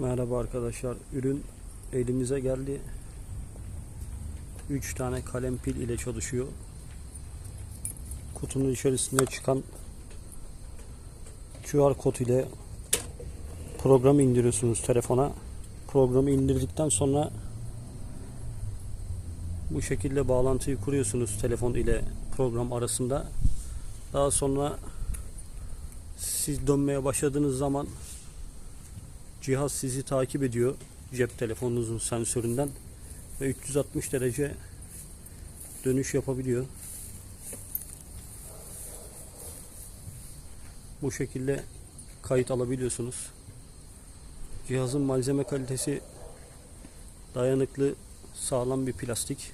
Merhaba arkadaşlar. Ürün elimize geldi. 3 tane kalem pil ile çalışıyor. Kutunun içerisinde çıkan QR kod ile programı indiriyorsunuz telefona. Programı indirdikten sonra bu şekilde bağlantıyı kuruyorsunuz telefon ile program arasında. Daha sonra siz dönmeye başladığınız zaman cihaz sizi takip ediyor cep telefonunuzun sensöründen ve 360 derece dönüş yapabiliyor. Bu şekilde kayıt alabiliyorsunuz. Cihazın malzeme kalitesi dayanıklı, sağlam bir plastik.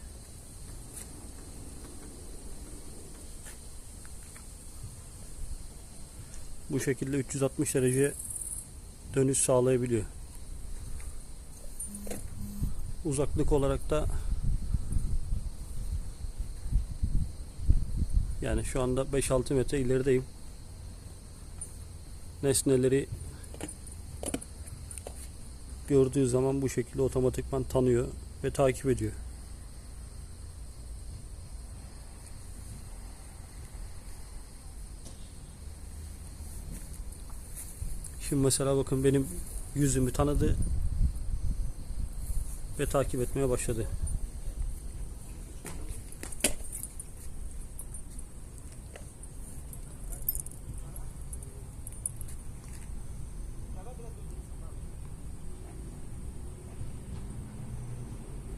Bu şekilde 360 derece dönüş sağlayabiliyor. Uzaklık olarak da yani şu anda 5-6 metre ilerideyim. Nesneleri gördüğü zaman bu şekilde otomatikman tanıyor ve takip ediyor. Şimdi mesela bakın benim yüzümü tanıdı ve takip etmeye başladı.